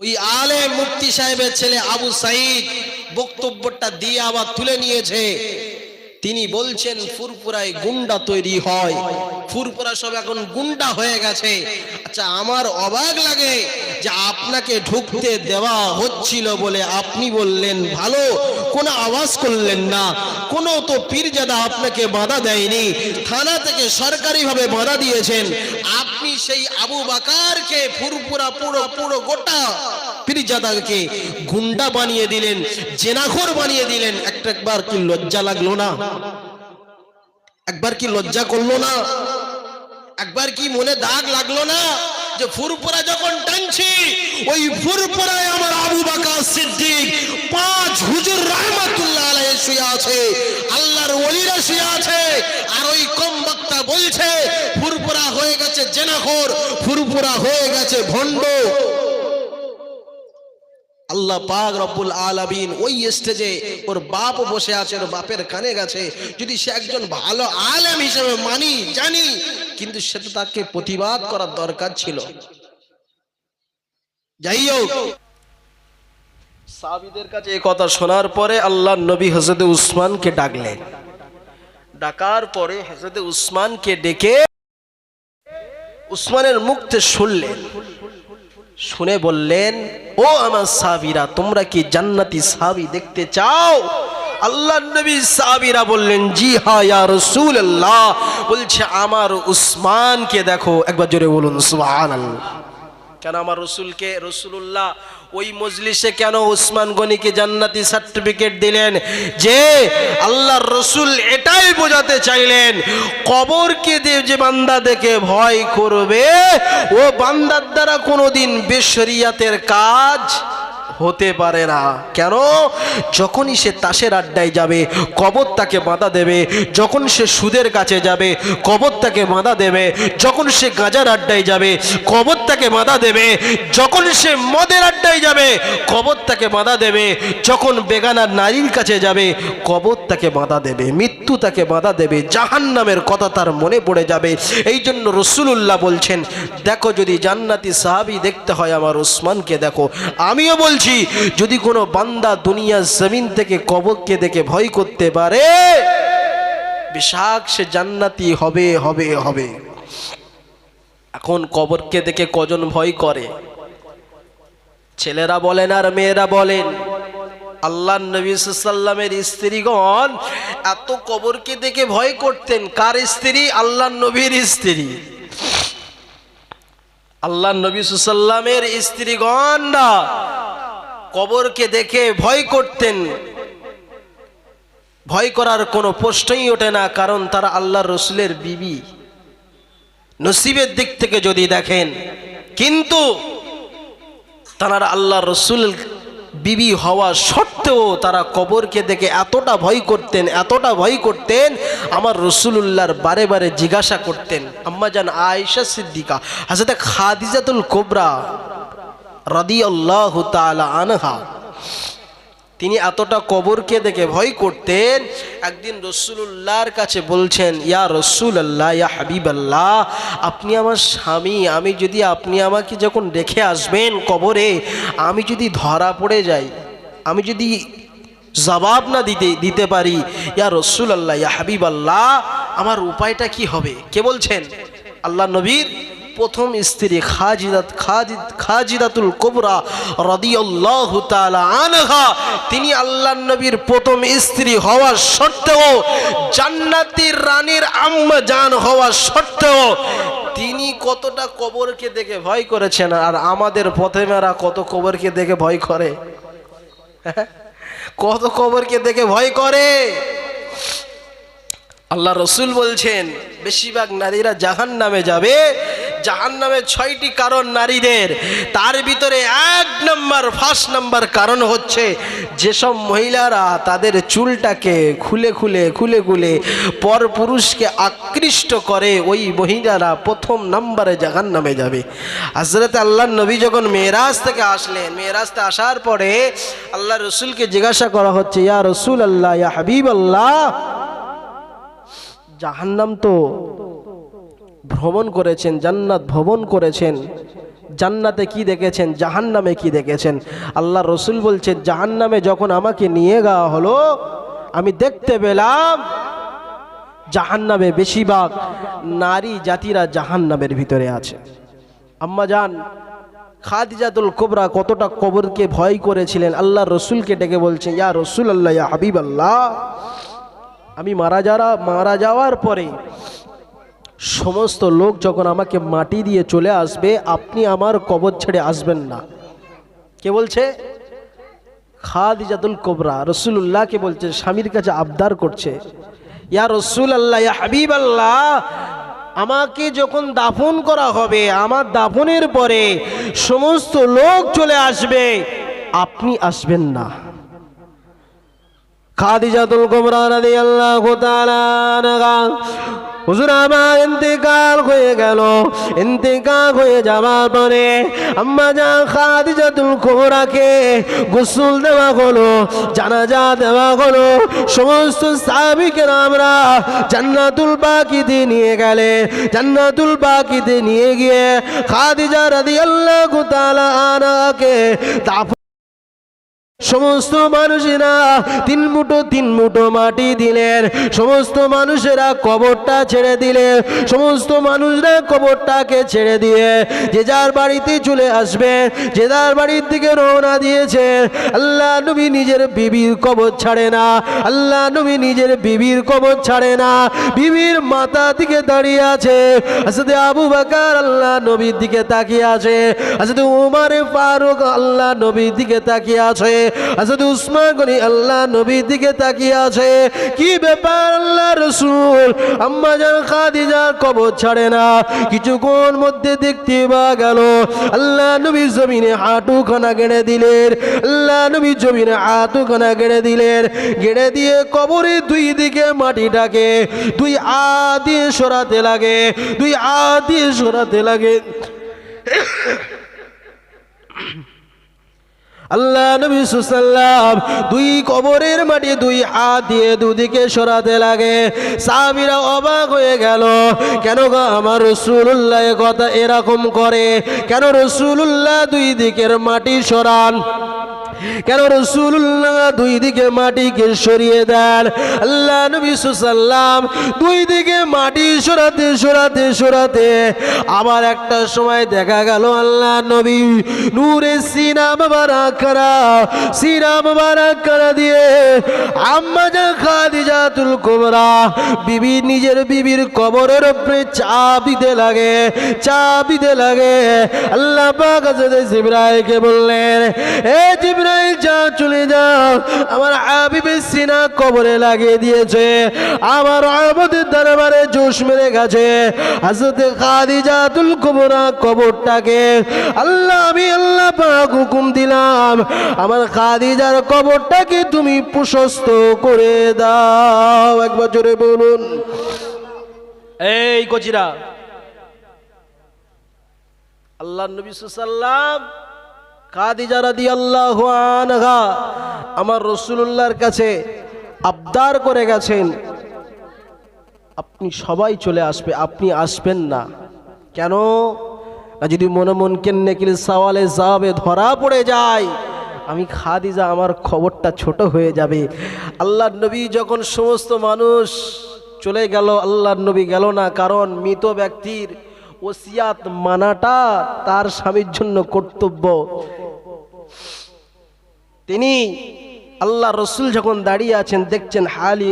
ওই আলে মুক্তি সাহেবের ছেলে আবু সাইদ বক্তব্যটা দিয়ে আবার তুলে নিয়েছে। তিনি বলছেন ফুরপুরায় গুন্ডা তৈরি হয়। ফুরপুরা সব এখন গুন্ডা হয়ে গেছে। আচ্ছা আমার অবাক লাগে যে আপনাকে ঢুকতে দেওয়া হচ্ছিল বলে আপনি বললেন, ভালো, কোনো আওয়াজ করলেন না। কোনো তো পীরজাদা আপনাকে বাধা দেয়নি। থানা থেকে সরকারিভাবে বাধা দিয়েছেন। আপনি সেই আবু বাকারকে ফুরপুরা পুরো পুরো গোটা পীরজাদাকে গুন্ডা বানিয়ে দিলেন জেনাখোর বানিয়ে দিলেন। একটা একবার কি লজ্জা লাগল না? একবার কি লজ্জা করল না? একবার কি মনে দাগ লাগল না যে ফুরপুরা যখন টানছি, ওই ফুরপুরায় আমার আবু বাকার সিদ্দিক পাঁচ হুজুর রহমাতুল্লাহ আলাইহি শুয়ে আছে, আল্লাহর ওলিরা শুয়ে আছে, আর ওই কম বক্তা বলছে ফুরপুরা হয়ে গেছে জেনাখোর ফুরপুরা হয়ে গেছে ভণ্ড। আল্লাহ পাক রব্বুল আলামিন ওই স্টেজে ওর বাপ বসে আছে, ওর বাপের কানে গেছে। যদি সে একজন ভালো আলেম হিসেবে মানি, জানি, কিন্তু সেটা তাকে প্রতিবাদ করার দরকার ছিল। যাই হোক। সাহাবীদের কাছে এই কথা শোনার পরে আল্লাহ নবী হজরত উসমানকে ডাকলেন। ডাকার পরে হজরত উসমানকে ডেকে উসমানের মুখতে শুনলেন। শুনে বললেন, ও আমার সাবিরা তোমরা কি জান্নাতি সাবি দেখতে চাও? আল্লাহ নবী সাবিরা বললেন, জি হায়া রসুল আল্লাহ বলছে, আমার উসমানকে দেখো। একবার জোরে বলুন, সুবহানাল্লাহ। কেন আমার রসুলকে রসুল্লাহ ওই মজলিসে কেন উসমান গনিকে জান্নাতি সার্টিফিকেট দিলেন? যে আল্লাহর রসুল এটাই বোঝাতে চাইলেন কবরকে যে বান্দা দেখে ভয় করবে, ও বান্দার দ্বারা কোনোদিন বেশরিয়াতের কাজ হতে পারে না। কেন? যখনই সে তাসের আড্ডায় যাবে, কবর তাকে বাঁধা দেবে, যখন সে সুদের কাছে যাবে, কবর তাকে বাঁধা দেবে, যখন সে গাঁজার আড্ডায় যাবে, কবর তাকে বাধা দেবে, যখন সে মদের আড্ডায় যাবে কবর তাকে বাধা দেবে, যখন বেগানার নারীর কাছে যাবে কবর তাকে বাধা দেবে মৃত্যু তাকে বাধা দেবে জাহান নামের কথা তার মনে পড়ে যাবে। এই জন্য রসুল্লাহ বলছেন, দেখো, যদি জান্নাতি সাহাবি দেখতে হয় আমার ওসমানকে দেখো। আমিও বলছি, যদি কোনো বান্দা দুনিয়া জমিন থেকে কবরকে দেখে ভয় করতে পারে বিশাক সে জান্নাতি হবে হবে হবে। এখন কবরকে দেখে কজন ভয় করে? ছেলেরা বলেন আর মেয়েরা বলেন আল্লাহ নবী সাল্লামের স্ত্রীগণ এত কবরকে দেখে ভয় করতেন। কার স্ত্রী? আল্লাহ নবীর স্ত্রী। আল্লাহ নবী সাল্লামের স্ত্রীগণ না কবরকে দেখে ভয় করতেন। ভয় করার কোনো প্রশ্নই ওঠে না, কারণ তারা আল্লাহ রসুলের বিবি। নসিবের দিক থেকে যদি দেখেন, কিন্তু তারা আল্লাহ রসুল বিবি হওয়া সত্ত্বেও তারা কবরকে দেখে এতটা ভয় করতেন, এতটা ভয় করতেন, আমার রসুল্লাহর বারে বারে জিজ্ঞাসা করতেন, আম্মা জান আয়েশা সিদ্দিকা হাসাতে খাদিজাতুল কোবরা রদি আল্লাহ আনহা তিনি এতটা কবরকে দেখে ভয় করতেন। একদিন রসুল্লাহর কাছে বলছেন, ইয়া রসুল আল্লাহ ইয়া হাবিব আল্লাহ আপনি আমার স্বামী, আমি যদি আপনি আমাকে যখন রেখে আসবেন কবরে, আমি যদি ধরা পড়ে যাই, আমি যদি জবাব না দিতে দিতে পারি, ইয়া রসুল আল্লাহ ইয়া হাবিব আল্লাহ আমার উপায়টা কি হবে? কে বলছেন? আল্লাহ নবীর প্রথম স্ত্রী খাজিদাত খাজিদ খাজিদাতুল কোবরা রাদিয়াল্লাহু তাআলা আনহা, তিনি আল্লাহ নবীর প্রথম স্ত্রী হওয়ার সত্ত্বেও জান্নাতের রানীর আম্মা জান সত্ত্বেও তিনি কতটা কবরকে দেখে ভয় করেছেন আর আমাদের প্রথমেরা কত কবরকে দেখে ভয় করে? কত কবরকে দেখে ভয় করে? আল্লাহ রসুল বলছেন, বেশিরভাগ নারীরা জাহান নামে যাবে জাহান নামে ছয়টি কারণ নারীদের। তার ভিতরে এক নম্বর, ফার্স্ট নাম্বার কারণ হচ্ছে যেসব মহিলারা তাদের চুলটাকে খুলে খুলে খুলে খুলে পর পুরুষকে আকৃষ্ট করে, ওই মহিলারা প্রথম নম্বরে জাহান নামে যাবে। হজরত আল্লাহ নবী যখন মেয়েরাজ থেকে আসলেন মেয়েরাজ থেকে আসার পরে আল্লাহ রসুলকে জিজ্ঞাসা করা হচ্ছে, ইয়া রসুল আল্লাহ ইয়া হাবিব আল্লাহ জাহান্নাম তো ভ্রমণ করেছেন, জান্নাত ভ্রমণ করেছেন। জান্নাতে কি দেখেছেন, জাহান্নামে কি দেখেছেন? আল্লাহ রসুল বলছেন, জাহান্নামে যখন আমাকে নিয়ে যাওয়া হলো, আমি দেখতে পেলাম জাহান্নামে বেশিরভাগ নারী জাতিরা জাহান্নামের ভিতরে আছে। আম্মা জান, খাদিজাতুল কোবরা কতটা কবরকে ভয় করেছিলেন। আল্লাহ রসুলকে ডেকে বলছেন, ইয়া রসুল আল্লাহ ইয়া হাবিব আল্লাহ আমি মারা যারা, মারা যাওয়ার পরে সমস্ত লোক যখন আমাকে মাটি দিয়ে চলে আসবে, আপনি আমার কবর ছেড়ে আসবেন না। কে বলছে? খাদিজাতুল কোবরা রসুল্লাহকে বলছে, স্বামীর কাছে আবদার করছে, ইয়া রসুল আল্লাহ ইয়া হাবিব আল্লাহ আমাকে যখন দাফন করা হবে, আমার দাফনের পরে সমস্ত লোক চলে আসবে, আপনি আসবেন না। খাদিজাতুল কোবরা রাদিয়াল্লাহু তাআলা হুজুর, আমার ইন্তেকাল হয়ে গেল। ইন্তেকাল হয়ে যাওয়ার পরে আম্মা যা খাদিজাতুল কোবরাকে গোসল দেওয়া হলো, জানাজা দেওয়া হলো। সমস্ত সাহাবীকে আমরা জান্নাতুল বাকিতে নিয়ে গেলে, জান্নাতুল বাকিতে নিয়ে গিয়ে খাদিজা রাদিয়াল্লাহু তাআলা আনহাকে দাফন সমস্ত মানুষেরা তিন মুঠো তিন মুঠো মাটি দিলেন। সমস্ত মানুষেরা কবরটা ছেড়ে দিলে সমস্ত মানুষরা কবরটাকে ছেড়ে দিয়ে যে যার বাড়িতে চলে আসবে যে যার বাড়ির দিকে রওনা দিয়েছে আল্লাহ নবী নিজের বিবির কবর ছাড়ে না। আল্লাহ নবী নিজের বিবির কবর ছাড়ে না। বিবির মাথা দিকে দাঁড়িয়ে আছে। আসতে আবু বাকার আল্লাহ নবীর দিকে তাকিয়ে আছে। আসতে উমারে ফারুক আল্লাহ নবীর দিকে তাকিয়ে আছে। আসলে উসমান গনি আল্লাহ নবীর দিকে তাকিয়ে আছে। কি ব্যাপার আল্লাহ রসুল? আম্মা জান, খাদিজা কবর ছাড়ে না। কিছুক্ষণ মধ্যে দেখতে পাওয়া গেল, আল্লাহ নবী জমিনে হাঁটু খানা গেড়ে দিলেন। আল্লাহ নবী জমিনে হাঁটু খানা গেড়ে দিলেন। গেড়ে দিয়ে কবরের দুই দিকে মাটিটাকে দুই আ দিয়ে সরাতে লাগে, দুই আ দিয়ে সরাতে লাগে। আল্লাহ নবী সুসাল্লাম দুই কবরের মাটি দুই হাত দিয়ে দুদিকে সরাতে লাগে। সাহাবিরা অবাক হয়ে গেল, কেন গো আমার রসুল্লাহ কথা এরকম করে? কেন রসুল্লাহ দুই দিকের মাটি সরান? কেন রসুল্লাহ দুই দিকে মাটিকে সরিয়ে দেন? আল্লাহ নবী সুসাল্লাম দুই দিকে মাটি সরাতে সরাতে সরাতে আবার একটা সময় দেখা গেল আল্লাহ নবী নূরে সিনা বাবারা করা সিনা বাবারা করা দিয়ে আম্মা যা খাদিজাতুল কুবরা বিবি নিজের বিবির কবরের উপরে চাপ দিতে লাগে চাপ দিতে লাগে। আল্লাহ পাক হযরত বললেন, এ জিবরাইল যা চলে যাও। আমার সিনা কবরে লাগিয়ে দিয়েছে। আমার আবদের দরবারে জোশ মেরে গেছে। হযরত খাদিজাতুল কুবরা কবরটাকে আল্লাহ, আমি আল্লাহ পাক হুকুম দিলাম। আমার খাদিজার কবরটাকে তুমি প্রশস্ত করে দাও। একবার জোরে বলুন। এই কচিরা আল্লাহ নবী খাদিজা রাদিয়াল্লাহু আনহা আমার রাসূলুল্লাহর কাছে আবদার করে গেছেন, আপনি সবাই চলে আসবে, আপনি আসবেন না। কেন? না যদি মনে মন কেন্নেকিল সওয়ালে যাবে, ধরা পড়ে যায়। আমি খাদিজা, আমার খবরটা ছোট হয়ে যাবে। আল্লাহ নবী যখন সমস্ত মানুষ চলে গেল আল্লাহ নবী গেল না, কারণ মৃত ব্যক্তির ওসিয়াত মানাটা তার স্বামীর জন্য কর্তব্য। তিনি আল্লাহ রসুল যখন দাঁড়িয়ে আছেন দেখছেন হালি